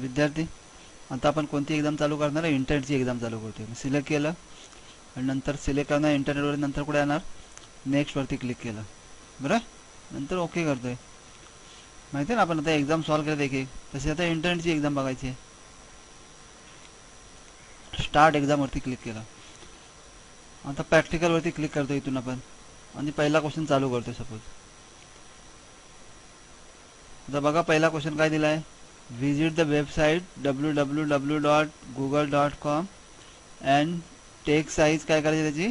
विद्यार्थी आता आपण कोणती एक्झाम चालू करणार आहे? इंटरनेटची एक्झाम चालू करतोय. मी सिलेक्ट केलं आणि नंतर सिलेक्ट करणार इंटरनेटवर नंतर कुठे येणार? नेक्स्टवरती क्लिक केलं. बरं? नंतर ओके करतोय. माहिती आहे ना आपण आता एक्झाम सॉल्व केलं एक एक. तशी आता इंटरनेटची एक्झाम बघायची आहे. स्टार्ट एक्झामवरती क्लिक केलं. आता प्रॅक्टिकलवरती क्लिक करतो इथून आपण. आणि पहिला क्वेश्चन चालू करतो सपोज आता बघा पहिला क्वेश्चन काय दिला आहे visit the website W W W dot Google dot com and size काय करायची त्याची?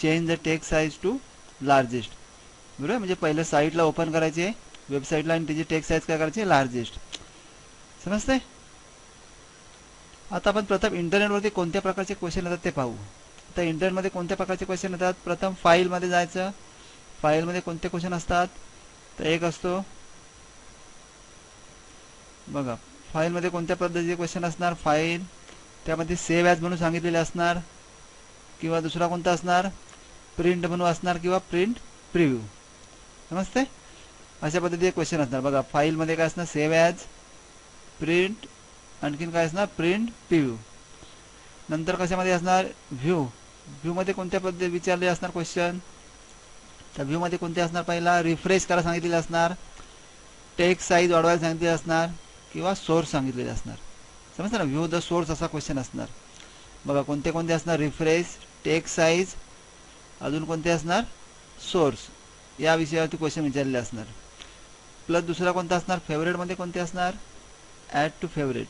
Change the text size to largest बरोबर? म्हणजे पहिलं साईटला ओपन करायची आहे वेबसाईटला आणि त्याची टेक्स्ट साईज काय करायची? लार्जेस्ट समजते आता आपण प्रथम इंटरनेटवरती कोणत्या प्रकारचे क्वेश्चन येतात ते पाहू. आता इंटरनेटमध्ये कोणत्या प्रकारचे क्वेश्चन येतात? प्रथम फाईलमध्ये जायचं. फाईलमध्ये कोणते क्वेश्चन असतात? तर एक असतो बघा फाईलमध्ये कोणत्या पद्धतीचे क्वेश्चन असणार? फाईल त्यामध्ये सेव्ह ॲज म्हणून सांगितलेले असणार किंवा दुसरा कोणता असणार? प्रिंट म्हणून असणार किंवा प्रिंट प्रिव्ह्यू समजते अशा पद्धतीचे क्वेश्चन असणार. बघा फाईलमध्ये काय असणार? सेव्ह ॲज प्रिंट आणखीन काय असणार? प्रिंट प्रिव्ह्यू नंतर कशामध्ये असणार? व्ह्यू व्ह्यूमध्ये कोणत्या पद्धती विचारले असणार क्वेश्चन त्या व्ह्यूमध्ये कोणते असणार? पहिला रिफ्रेश करायला सांगितलेले असणार. टेक साईज वाढवायला सांगितले असणार. किंवा सोर्स सांगितलेले असणार. समजतं ना? व्ह्यू द सोर्स असा क्वेश्चन असणार. बघा कोणते कोणते असणार? रिफ्रेश टेक साईज अजून कोणते असणार? सोर्स या विषयावरती क्वेश्चन विचारलेले असणार. प्लस दुसरा कोणता असणार? फेवरेटमध्ये कोणते असणार? ॲड टू फेवरेट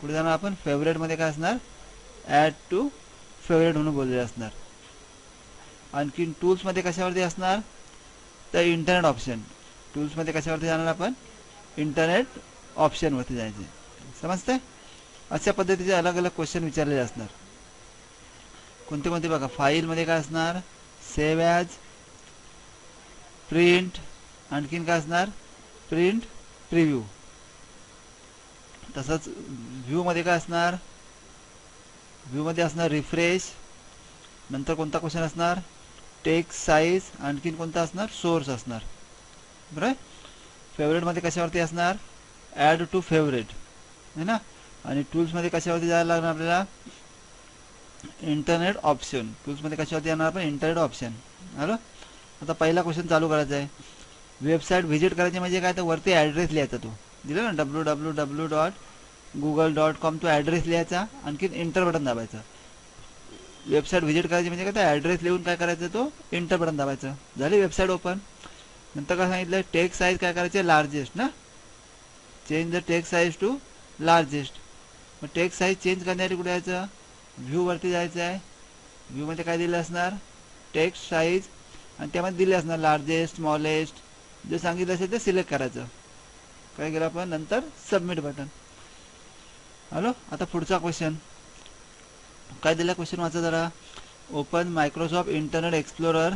कुठे जाणार आपण? फेवरेटमध्ये काय असणार? ॲड टू फेवरेट म्हणून बोललेले असणार. आणखीन टूल्समध्ये कशावरती असणार? तर इंटरनेट ऑप्शन टूल्समध्ये कशावरती जाणार आपण? इंटरनेट ऑप्शनवरती जायचे. समजते अशा पद्धतीचे अलग अलग क्वेश्चन विचारलेले असणार. कोणते कोणते बघा फाईलमध्ये काय असणार? सेव्ह ॲज प्रिंट आणखीन काय असणार? प्रिंट प्रिव्ह्यू तसंच व्ह्यूमध्ये काय असणार? व्ह्यूमध्ये असणार रिफ्रेश नंतर कोणता क्वेश्चन असणार? टेक्स साईज आणखीन कोणता असणार? सोर्स असणार. बरोबर फेवरेटमध्ये कशावरती असणार? ॲड टू फेवरेट है ना? आणि टूल्समध्ये कशावरती जायला लागणार आपल्याला? इंटरनेट ऑप्शन टूल्समध्ये कशावरती येणार आपण? इंटरनेट ऑप्शन हॅलो आता पहिला क्वेश्चन चालू करायचा आहे. वेबसाईट व्हिजिट करायची म्हणजे काय? तर वरती ॲड्रेस लिहायचा तो. दिलं ना? W W W dot Google dot com तो ॲड्रेस लिहायचा. आणखीन इंटर बटन दाबायचा. वेबसाईट व्हिजिट करायची म्हणजे काय? तर ॲड्रेस लिहून काय करायचं तो? इंटर बटन दाबायचं. झाली वेबसाईट ओपन नंतर काय सांगितलं? टेक साईज काय करायचे? लार्जेस्ट ना? Change the text size to largest मग टेक साईज चेंज करण्यासाठी कुठे जायचं? व्ह्यूवरती जायचं आहे. व्ह्यूमध्ये काय दिलं असणार? टेक्स्ट साईज आणि त्यामध्ये दिले असणार लार्जेस्ट स्मॉलेस्ट जे सांगितलं असेल ते सिलेक्ट करायचं. काय केलं आपण? नंतर सबमिट बटन हॅलो आता पुढचा क्वेश्चन काय दिला क्वेश्चन वाचा जरा. Open Microsoft Internet Explorer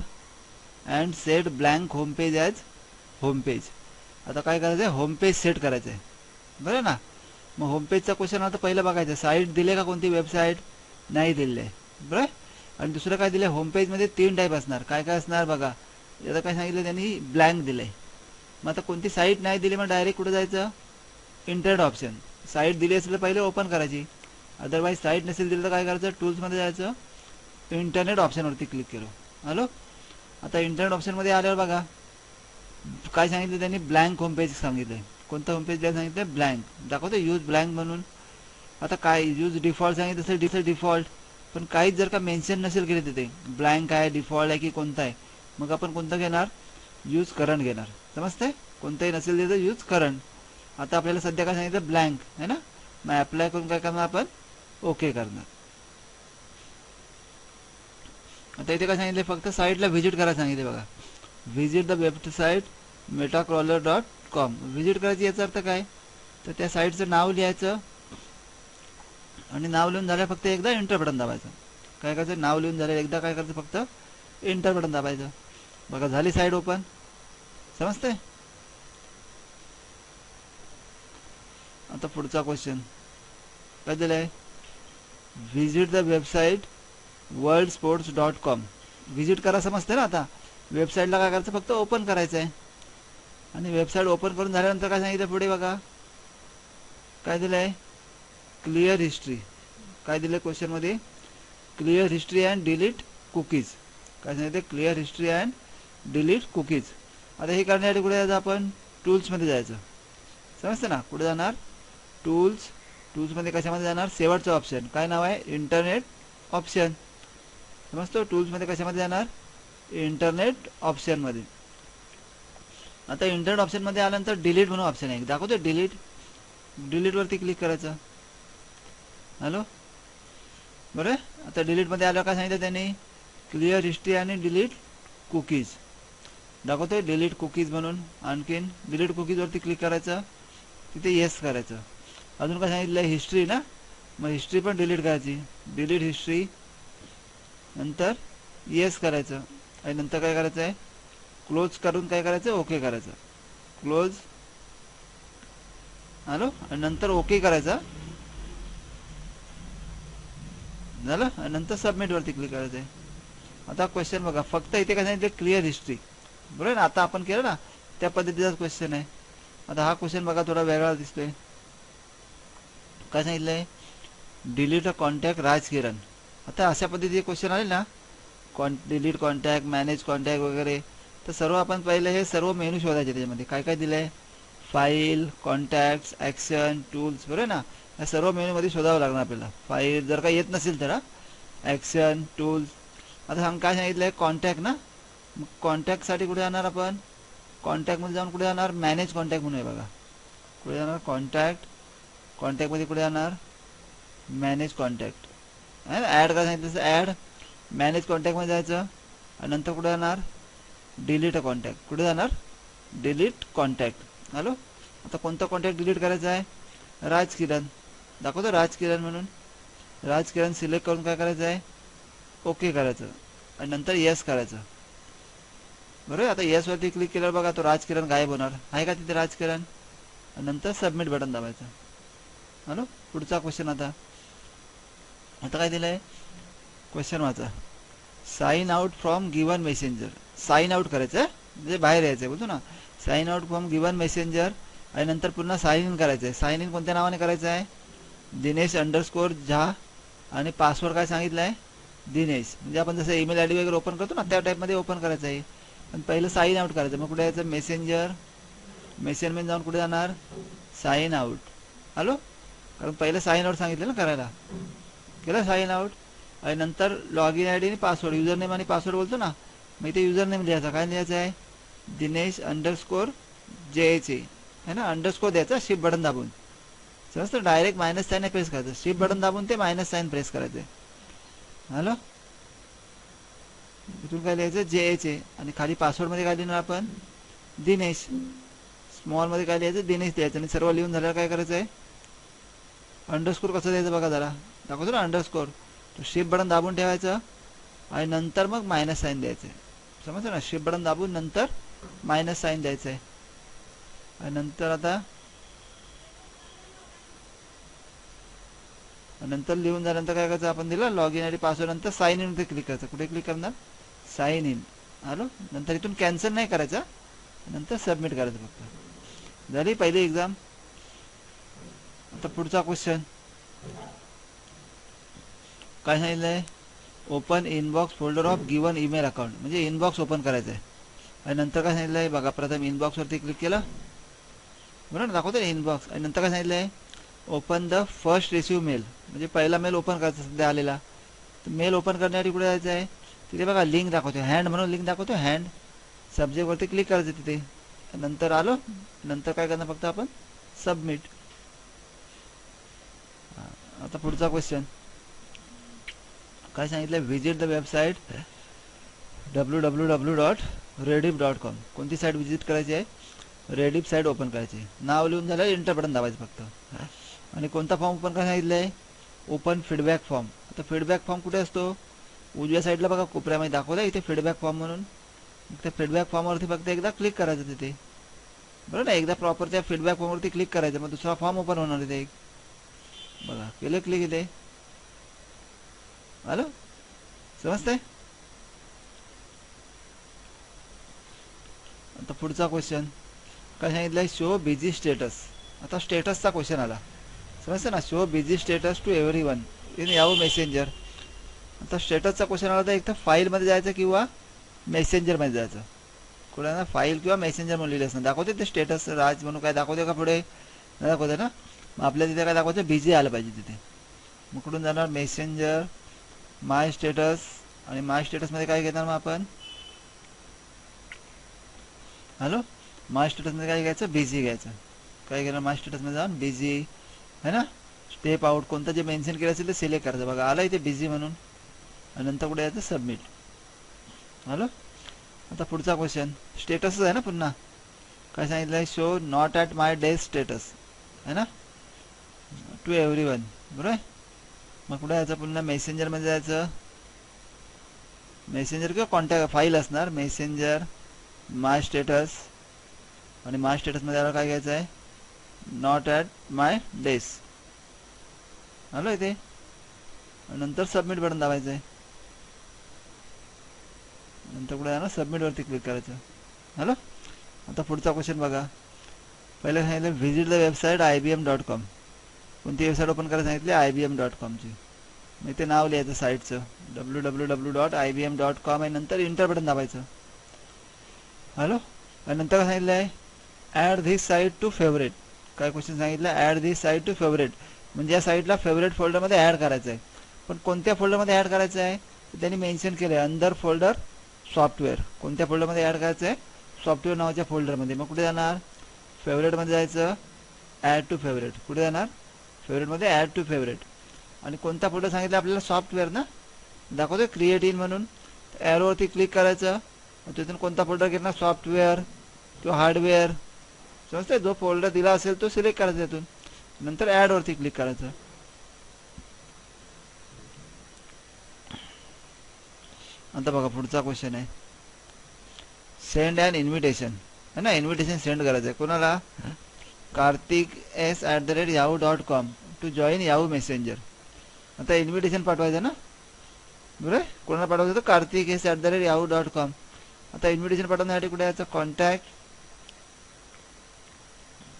and set blank home page as home page आता काय करायचं आहे होमपेज सेट करायचं आहे बरं ना? मग होमपेजचा क्वेश्चन आता पहिलं बघायचं. साईट दिले का कोणती वेबसाईट नाही दिले. आहे बरं? आणि दुसरं काय दिलं आहे होमपेजमध्ये तीन टाईप असणार. काय काय असणार बघा. आता काय सांगितलं त्यांनी? ब्लँक दिलं आहे मग आता कोणती साईट नाही दिली मग डायरेक्ट कुठं जायचं? इंटरनेट ऑप्शन साईट दिली असेल तर पहिले ओपन करायची. अदरवाईज साईट नसेल दिलं तर काय करायचं? टूल्समध्ये जायचं. इंटरनेट ऑप्शनवरती क्लिक केलं हॅलो आता इंटरनेट ऑप्शनमध्ये आल्यावर बघा. काय सांगितलं त्यांनी? ब्लँक होमपेज सांगितलंय. सांगितलं कोणतं होमपेज द्यायला सांगितलं ब्लँक दाखवतो यूज ब्लँक म्हणून. आता काय? यूज डिफॉल्ट सांगितलं असेल डिफॉल्ट डिफॉल्ट पण काहीच जर का मेन्शन नसेल केले तिथे. ब्लँक आहे डिफॉल्ट आहे की कोणता आहे? मग आपण कोणतं घेणार? यूज करंट घेणार. समजते कोणतंही नसेल तिथं यूज करंट आता आपल्याला सध्या काय सांगितलं? ब्लँक है ना? मग अप्लाय करून काय करणार आपण? ओके करणार. आता इथे काय सांगितलं फक्त साईटला व्हिजिट करायला सांगितले बघा. Visit the website Metacrawler dot com visit करायची याचा अर्थ काय? तर त्या साईटचं नाव लिहायचं आणि नाव लिहून झालं फक्त एकदा एंटर बटन दाबायचं. काय करायचं? नाव लिहून झालं एकदा काय करायचं? फक्त एंटर बटन दाबायचं. बघा झाली साईट ओपन समजते आता पुढचा क्वेश्चन काय दिलं आहे visit the website world sports dot com visit करा समजते ना आता? वेबसाईटला काय करायचं? फक्त ओपन करायचं आहे आणि वेबसाईट ओपन करून झाल्यानंतर काय सांगितलं पुढे बघा? काय दिलं आहे क्लिअर हिस्ट्री काय दिलं क्वेश्चनमध्ये clear history and delete cookies काय सांगितलं? Clear history and delete cookies आता हे करण्यासाठी कुठे जायचं आपण? टूल्समध्ये जायचं. समजतं ना? कुठे जाणार? टूल्स टूल्समध्ये कशामध्ये जाणार? शेवटचं ऑप्शन काय नाव आहे? इंटरनेट ऑप्शन समजतो? टूल्समध्ये कशामध्ये जाणार? इंटरनेट ऑप्शनमध्ये आता इंटरनेट ऑप्शनमध्ये आल्यानंतर डिलीट म्हणून ऑप्शन आहे. दाखवतो डिलीट डिलीटवरती क्लिक करायचं. हॅलो बरं? आता डिलीटमध्ये आलं काय सांगितलं त्यांनी? क्लिअर हिस्ट्री आणि डिलीट कुकीज दाखवतोय डिलीट कुकीज म्हणून. आणखीन डिलीट कुकीजवरती क्लिक करायचं. तिथे येस करायचं. अजून काय सांगितलं हिस्ट्री ना? मग हिस्ट्री पण डिलीट करायची. डिलीट हिस्ट्री नंतर येस करायचं. आणि नंतर काय करायचं आहे? क्लोज करून काय करायचं ओके करायचं क्लोज हॅलो आणि नंतर ओके करायचं झालं? आणि नंतर सबमिटवरती क्लिक करायचं आहे. आता क्वेश्चन बघा. फक्त इथे काय सांगितलं क्लिअर हिस्ट्री बरोबर ना? आता आपण केलं ना? त्या पद्धतीचाच क्वेश्चन आहे. आता हा क्वेश्चन बघा थोडा वेगळा दिसतोय. काय सांगितलंय? Delete a contact Raj Kiran. आता अशा पद्धतीचे क्वेश्चन आले ना? Con delete contact manage contact वगैरे. तर सर्व आपण पहिले हे सर्व मेनू शोधायचे त्याच्यामध्ये. काय काय दिलं आहे फाईल कॉन्टॅक्ट्स ॲक्शन टूल्स बरोबर ना? या सर्व मेनूमध्ये शोधावं लागणार आपल्याला. फाईल जर काही येत नसेल तर ॲक्शन टूल्स आता सांग काय सांगितलं आहे कॉन्टॅक्ट ना? मग कॉन्टॅक्टसाठी कुठे जाणार आपण? कॉन्टॅक्टमध्ये जाऊन कुठे जाणार? मॅनेज कॉन्टॅक्ट म्हणून आहे बघा. कुठे जाणार? कॉन्टॅक्ट कॉन्टॅक्टमध्ये कुठे जाणार? मॅनेज कॉन्टॅक्ट ॲड काय सांगितलं? तसं ॲड मॅनेज कॉन्टॅक्टमध्ये जायचं. आणि नंतर कुठे जाणार? डिलीट अ कॉन्टॅक्ट कुठे जाणार? डिलीट कॉन्टॅक्ट हॅलो आता कोणता कॉन्टॅक्ट डिलीट करायचा आहे? राज किरण दाखवतो राज किरण म्हणून. राज किरण सिलेक्ट करून काय करायचं आहे? ओके करायचं. आणि नंतर येस करायचं. बरोबर? आता येसवरती क्लिक केल्यावर बघा तो राजकिरण गायब होणार. आहे का तिथे राज किरण आणि नंतर सबमिट बटन दाबायचं. हॅलो पुढचा क्वेश्चन आता. आता काय दिलं आहे क्वेश्चन वाचा. Sign out from given messenger sign out करायचं आहे म्हणजे बाहेर यायचं आहे बोलतो ना. Sign out from given messenger आणि नंतर पुन्हा साईन इन करायचं आहे साईन इन कोणत्या नावाने करायचं आहे दिनेश अंडरस्कोर झा आणि पासवर्ड काय सांगितलं आहे दिनेश. म्हणजे आपण जसं ईमेल आय डी वगैरे ओपन करतो ना त्या टाईपमध्ये ओपन करायचं आहे. पण पहिलं साईन आउट करायचं. मग कुठे यायचं? मेसेंजर मेसेंजरमध्ये जाऊन कुठे जाणार? साईन आउट हॅलो कारण पहिलं साईन आउट सांगितलं ना करायला. केलं साईन आउट आणि नंतर लॉग इन आय डी आणि पासवर्ड युजर नेम आणि पासवर्ड बोलतो ना मग इथे युजर नेम लिहायचा. काय लिहायचं आहे? Dinesh underscore J H A है ना? अंडरस्कोर द्यायचा शिफ्ट बटन दाबून. समजतं? डायरेक्ट मायनस साईन प्रेस करायचं. शिफ्ट बटन दाबून ते मायनस साईन प्रेस करायचं. हॅलो? इथून काय लिहायचं? जे एच ए आणि खाली पासवर्डमध्ये काय लिहिणार आपण? दिनेश. स्मॉलमध्ये काय लिहायचं? दिनेश द्यायचं आणि सर्व लिहून झाल्यावर काय करायचं आहे अंडरस्कोर कसं द्यायचं बघा जरा. दाखवतो ना अंडरस्कोर तो शिफ्ट बटन दाबून ठेवायचं आणि नंतर मग मायनस साईन द्यायचं. आहे समजतं ना? शिफ्ट बटन दाबून नंतर मायनस साईन द्यायचं आहे. आणि नंतर आता नंतर लिहून झाल्यानंतर काय करायचं? आपण दिलं लॉग इन आणि पासवर्ड नंतर साईन इन क्लिक करायचं. कुठे क्लिक करणार? साईन इन हॅलो नंतर इथून कॅन्सल नाही करायचं. नंतर सबमिट करायचं फक्त. झाली पहिली एक्झाम आता पुढचा क्वेश्चन काय सांगितलं आहे open inbox folder of given email account म्हणजे इनबॉक्स ओपन करायचं आहे. आणि नंतर काय सांगितलं आहे बघा प्रथम इनबॉक्सवरती क्लिक केलं. बरोबर? ना दाखवतो इनबॉक्स आणि नंतर काय सांगितलं आहे open the first receive mail म्हणजे पहिला मेल ओपन करायचा सध्या आलेला. तर मेल ओपन करण्यासाठी कुठे जायचं आहे? तिथे बघा लिंक दाखवतो हँड म्हणून लिंक दाखवतो हँड सब्जेक्टवरती क्लिक करायचं तिथे. नंतर आलो. नंतर काय करणार फक्त आपण? सबमिट आता पुढचा क्वेश्चन काय सांगितलं visit the website W W W dot Rediff dot com कोणती साईट व्हिजिट करायची आहे? रेडिप साईट ओपन करायची नाव लिहून झालं एंटर बटन दाबायचं फक्त. आणि कोणता फॉर्म ओपन काय सांगितलं आहे ओपन फीडबॅक फॉर्म आता फीडबॅक फॉर्म कुठे असतो? उजव्या साईडला बघा कोपऱ्यामध्ये दाखवलं इथे फीडबॅक फॉर्म म्हणून. त्या फीडबॅक फॉर्मवरती फक्त एकदा क्लिक करायचं तिथे. बरोबर ना एकदा प्रॉपर त्या फीडबॅक फॉर्मवरती क्लिक करायचं मग दुसरा फॉर्म ओपन होणार इथे एक. बघा केलं क्लिक इथे? हॅलो समजतंय आता पुढचा क्वेश्चन काय सांगितलंय? शो बिझी स्टेटस आता स्टेटसचा क्वेश्चन आला. समजतं ना? Show busy status to everyone in Yahoo messenger आता स्टेटसचा क्वेश्चन आला तर एक तर फाईलमध्ये जायचं किंवा मेसेंजरमध्ये जायचं. कुणाला फाईल किंवा मेसेंजर म्हणून लिहिलं असतं. दाखवते ते स्टेटस राज म्हणून काय दाखवते का पुढे? नाही दाखवते ना? मग आपल्या तिथे काय दाखवायचं? बिझी आलं पाहिजे तिथे. मग कुठून जाणार? मेसेंजर माय स्टेटस आणि माय स्टेटसमध्ये काय घेणार मग आपण? हॅलो माय स्टेटसमध्ये काय घ्यायचं? बिझी घ्यायचं. काय घेणार माय स्टेटसमध्ये जाऊन? बिझी है ना? स्टेप आउट कोणतं जे मेन्शन केलं असेल ते सिलेक्ट करायचं बघा आलं इथे बिझी म्हणून. आणि नंतर कुठे यायचं? सबमिट हॅलो आता पुढचा क्वेश्चन स्टेटसच आहे ना पुन्हा? काय सांगितलं आहे show not at my day status है ना? टू एव्हरी वन बरोबर आहे मग कुठे यायचं पुन्हा मेसेंजरमध्ये जायचं. मेसेंजर किंवा कॉन्टॅक्ट फाईल असणार. मेसेंजर माय स्टेटस आणि माय स्टेटसमध्ये आला काय घ्यायचं आहे नॉट ॲट माय डेस आलो इथे? नंतर सबमिट बटन दाबायचं आहे नंतर कुठे जाणार? सबमिटवरती क्लिक करायचं. हॅलो आता पुढचा क्वेश्चन बघा. पहिले सांगितलं visit the website I B M dot com कोणती वेबसाईट ओपन करायला सांगितली? आय बी एम डॉट कॉमची मग ते नाव लिहायचं साईटचं W W W dot I B M dot com आहे. नंतर इंटर बटन दाबायचं. हॅलो आणि नंतर काय सांगितलं आहे? Add this site to favourite काय क्वेश्चन सांगितलं? Add this site to favourite म्हणजे या साईटला फेवरेट फोल्डरमध्ये ॲड करायचं आहे. पण कोणत्या फोल्डरमध्ये ॲड करायचं आहे? तर त्यांनी मेन्शन केलं आहे अंदर फोल्डर सॉफ्टवेअर कोणत्या फोल्डरमध्ये ॲड करायचं आहे? सॉफ्टवेअर नावाच्या फोल्डरमध्ये मग कुठे जाणार? फेवरेटमध्ये जायचं. ॲड टू फेवरेट कुठे जाणार? फेवरेटमध्ये ॲड टू फेवरेट आणि कोणता फोल्डर सांगितलं आपल्याला? सॉफ्टवेअर ना? दाखवतो क्रिएट इन म्हणून. ॲरोवरती क्लिक करायचं. तिथून कोणता फोल्डर घेणार? सॉफ्टवेअर किंवा हार्डवेअर समजतंय? जो फोल्डर दिला असेल तो सिलेक्ट करायचा इथून नंतर ॲडवरती क्लिक करायचं. आता बघा पुढचा क्वेश्चन आहे. सेंड अँड इन्व्हिटेशन है ना? इन्व्हिटेशन सेंड करायचं आहे कोणाला? Kartik S at the rate Yahoo dot com to join Yahoo messenger आता इन्व्हिटेशन पाठवायचं ना? बरोबर आहे कोणाला पाठवायचं होतं? Kartik S at the rate Yahoo dot com आता इन्व्हिटेशन पाठवण्यासाठी कुठे यायचं? कॉन्टॅक्ट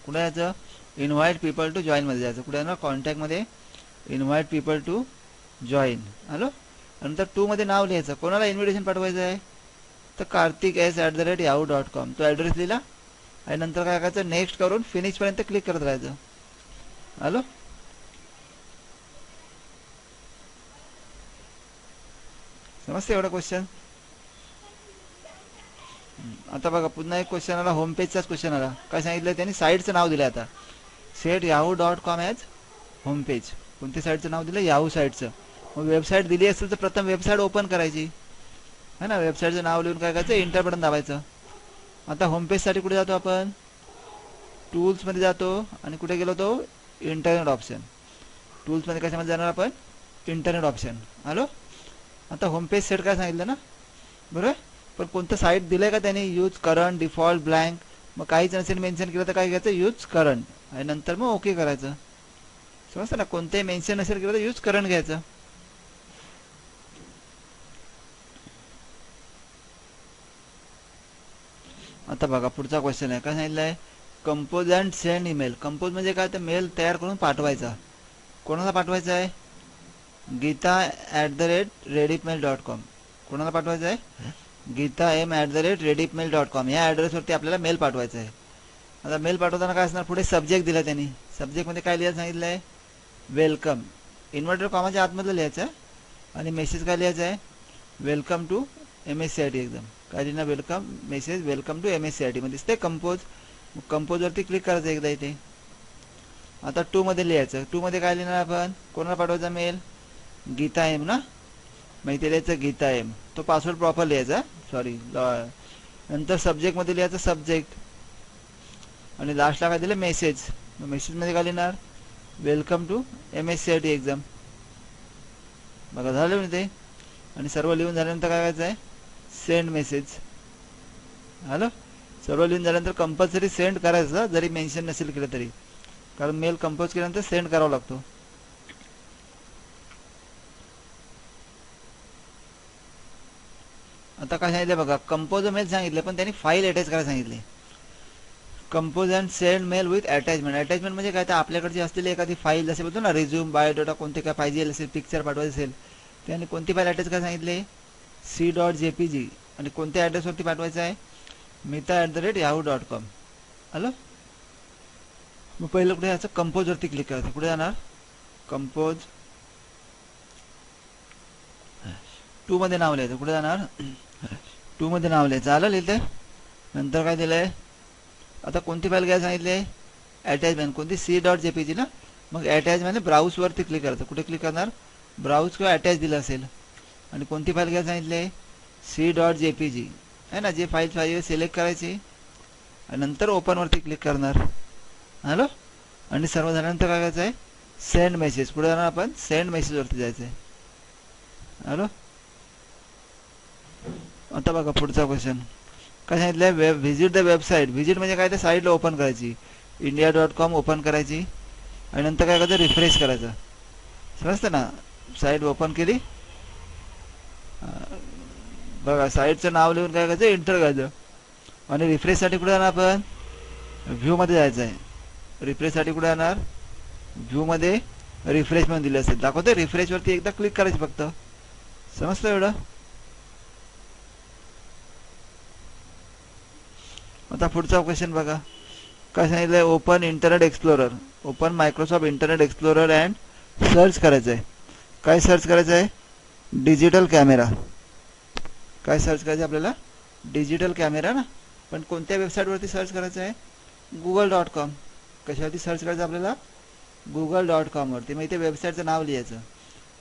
कुठे यायचं? इन्व्हाइट पीपल टू जॉईनमध्ये जायचं. कुठे ना? कॉन्टॅक्टमध्ये invite people to join hello नंतर टूमध्ये नाव लिहायचं. कोणाला इन्व्हिटेशन पाठवायचं आहे? तर Kartik S at the rate Yahoo dot com तो ॲड्रेस लिहिला. आणि नंतर काय करायचं? नेक्स्ट करून फिनिशपर्यंत क्लिक करत राहायचं. हॅलो समजते एवढा क्वेश्चन आता बघा पुन्हा एक क्वेश्चन आला होम पेजचाच क्वेश्चन आला. काय सांगितलं त्यांनी? साईटचं नाव दिलं आता. Set Yahoo dot com as home page कोणत्या साईटचं नाव दिलं याहू साईटचं मग वेबसाईट दिली असेल तर प्रथम वेबसाईट ओपन करायची. है ना? वेबसाईटचं नाव लिहून काय करायचं? इंटर बटन दाबायचं. आता होम पेजसाठी कुठे जातो आपण? टूल्समध्ये जातो आणि कुठे गेलो तो? इंटरनेट ऑप्शन टूल्समध्ये कशामध्ये जाणार आपण? इंटरनेट ऑप्शन हॅलो आता होम पेज सेट काय सांगितलं ना? बरोबर पण कोणतं साईट दिलं का त्याने? यूज करंट डिफॉल्ट ब्लँक मग काहीच नसेल मेन्शन केलं तर काय घ्यायचं? यूज करंट आणि नंतर मग ओके करायचं. समजतं ना? कोणतंही मेन्शन नसेल केलं तर यूज करंट घ्यायचं. आता बघा पुढचा क्वेश्चन आहे. काय सांगितलं आहे compose and send email compose म्हणजे काय? तर मेल तयार करून पाठवायचा. कोणाला पाठवायचा आहे? Geeta at the rate Rediffmail dot com कोणाला पाठवायचं आहे? Geeta M at the rate Rediffmail dot com या ॲड्रेसवरती आपल्याला मेल पाठवायचा आहे. आता मेल पाठवताना काय असणार? पुढे सब्जेक्ट दिला त्यांनी. सब्जेक्टमध्ये काय लिहायला सांगितलं आहे वेलकम इन्व्हर्टर कॉमाच्या आतमधलं लिहायचं आहे. आणि मेसेज काय लिहायचा आहे? Welcome to M S C I T एकदम काय लिहिणार welcome message welcome to M S C I टीमध्ये दिसते कंपोज कंपोजवरती क्लिक करायचं एकदा इथे. आता टूमध्ये लिहायचं. टूमध्ये काय लिहिणार आपण? कोणाला पाठवायचा मेल गीता एम ना? मग इथे लिहायचं गीता एम तो पासवर्ड प्रॉपर लिहायचा. सॉरी नंतर सब्जेक्टमध्ये लिहायचं सब्जेक्ट आणि लास्टला काय दिलं? मेसेज मेसेजमध्ये काय लिहिणार? Welcome to M S C I T exam बघा झालं ते? आणि सर्व लिहून झाल्यानंतर काय करायचं आहे सेंड मेसेज हॅलो सर्व लिहून झाल्यानंतर कंपल्सरी सेंड करायचं जरी मेन्शन नसेल केलं तरी. कारण मेल कंपोज केल्यानंतर सेंड करावा लागतो. आता काय सांगितलं बघा कंपोज मेल सांगितलं पण त्यांनी फाईल अटॅच करायला सांगितले. Compose and send mail with attachment attachment म्हणजे काय? तर आपल्याकडची असलेली एखादी फाईल जसे बोलतो ना रिझ्यूम बायोडेटा कोणते काय पाहिजे असेल पिक्चर पाठवायचं असेल त्याने कोणती फाईल अटॅच करायला सांगितले? C dot J P G आणि कोणत्या ॲड्रेसवरती पाठवायचं आहे? Mita at the rate Yahoo dot com hello मग पहिलं कुठे याचं कंपोजवरती क्लिक करायचं. कुठे जाणार? कंपोज टू मध्ये नाव लिहायचं. कुठे जाणार? टू मध्ये नाव लिहायचं. आलं लिहिते नंतर काय दिलंय? आता कोणती फाईल घ्यायला सांगितले अटॅचमेंट कोणती? C dot J P G ना? मग अटॅचमेंट ब्राऊजवरती क्लिक करायचं. कुठे क्लिक करणार? ब्राऊज किंवा अटॅच दिलं असेल. आणि कोणती फाईल घ्यायला सांगितले C dot J P G आहे ना जे फाईल पाहिजे सिलेक्ट करायची. आणि नंतर ओपनवरती क्लिक करणार. हॅलो आणि सर्व झाल्यानंतर काय करायचं आहे सेंड मेसेज पुढे जाणार आपण सेंड मेसेजवरती जायचं आहे हॅलो आता बघा पुढचा क्वेश्चन काय सांगितलं web visit the website visit म्हणजे काय? ते साईटला ओपन करायची. इंडिया डॉट कॉम ओपन करायची. आणि नंतर काय करायचं? रिफ्रेश करायचं. समजतं ना? साईट ओपन केली. बघा साईटचं नाव लिहून काय करायचं? एंटर करायचं. आणि रिफ्रेशसाठी कुठे जाणार आपण? व्ह्यूमध्ये जायचं आहे. रिफ्रेशसाठी कुठे जाणार? व्ह्यूमध्ये रिफ्रेश म्हणून दिले असेल. दाखवते रिफ्रेशवरती एकदा क्लिक करायचं फक्त. समजतं एवढं? आता पुढचा क्वेश्चन बघा. काय सांगितलंय? Open Internet Explorer open Microsoft Internet Explorer and search करायचं आहे काय सर्च करायचं आहे डिजिटल कॅमेरा. काय सर्च करायचं आहे आपल्याला? डिजिटल कॅमेरा ना? पण कोणत्या वेबसाईटवरती सर्च करायचं आहे? गुगल डॉट कॉम कशावरती सर्च करायचं आपल्याला? गुगल डॉट कॉमवरती मग इथे वेबसाईटचं नाव लिहायचं.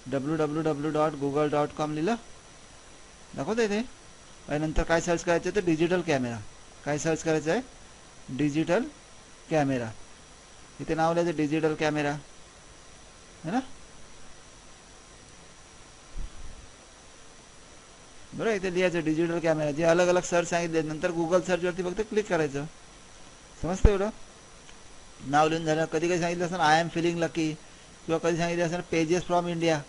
W W W dot Google dot com लिहिलं. दाखवतं इथे आणि नंतर काय सर्च करायचं तर डिजिटल कॅमेरा काय सर्च करायचं आहे? डिजिटल कॅमेरा इथे नाव लिहायचं डिजिटल कॅमेरा है ना? बरं इथे लिहायचं डिजिटल कॅमेरा जे अलग अलग सर्च सांगितले नंतर गुगल सर्चवरती फक्त क्लिक करायचं. समजतं एवढं? नाव लिहून झालं. कधी कधी सांगितलं असं आय एम फिलिंग लकी किंवा कधी सांगितलं असं पेजेस फ्रॉम इंडिया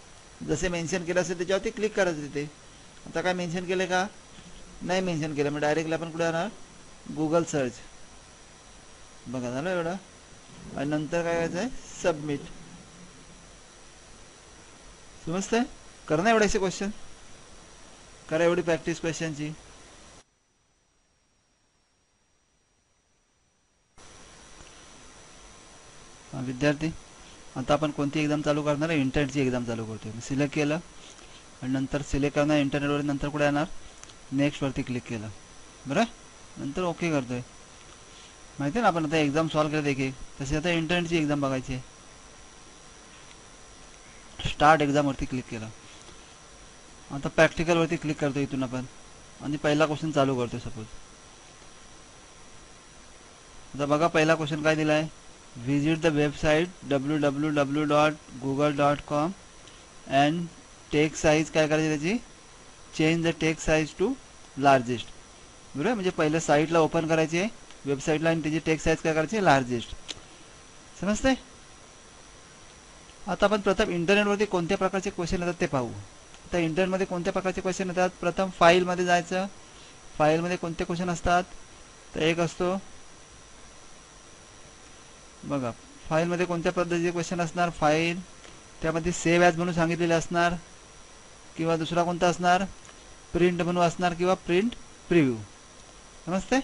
जसे मेन्शन केलं असेल त्याच्यावरती क्लिक करायचं तिथे. आता काय मेन्शन केलं का? नाही मेन्शन केलं. मग डायरेक्टली आपण कुठे जाणार? गुगल सर्च बघा झालं एवढं? आणि नंतर काय करायचं आहे? सबमिट समजतंय? करणार ना एवढे क्वेश्चन करा एवढी प्रॅक्टिस क्वेश्चनची विद्यार्थी आता आपण कोणती एक्झाम चालू करणार आहे? इंटरनेटची एक्झाम चालू करतोय. सिलेक्ट केलं आणि नंतर सिलेक्ट करणार इंटरनेटवर नंतर कुठे येणार? नेक्स्टवरती क्लिक केलं. बरं? नंतर ओके करतोय. माहिती आहे ना आपण आता एक्झाम सॉल्व करत एक एक तशी आता इंटरनेटची एक्झाम बघायची आहे. स्टार्ट एक्झामवरती क्लिक केलं. आता प्रॅक्टिकलवरती क्लिक करतो इथून आपण. आणि पहिला क्वेश्चन चालू करतो सपोज आता बघा पहिला क्वेश्चन काय दिला आहे visit the website W W W dot Google dot com and text size काय करायची त्याची? Change the text size to largest बरोबर? म्हणजे पहिलं साईटला ओपन करायची आहे वेबसाईटला आणि त्याची टेक साईज काय करायची? लार्जेस्ट समजते आता आपण प्रथम इंटरनेटवरती कोणत्या प्रकारचे क्वेश्चन येतात ते पाहू. आता इंटरनेटमध्ये कोणत्या प्रकारचे क्वेश्चन येतात? प्रथम फाईलमध्ये जायचं. फाईलमध्ये कोणते क्वेश्चन असतात? तर एक असतो. बघा फाईलमध्ये कोणत्या पद्धतीचे क्वेश्चन असणार? फाईल त्यामध्ये सेव्ह ॲज म्हणून सांगितलेले असणार. किंवा दुसरा कोणता असणार? प्रिंट म्हणून असणार किंवा प्रिंट प्रिव्ह्यू नमस्ते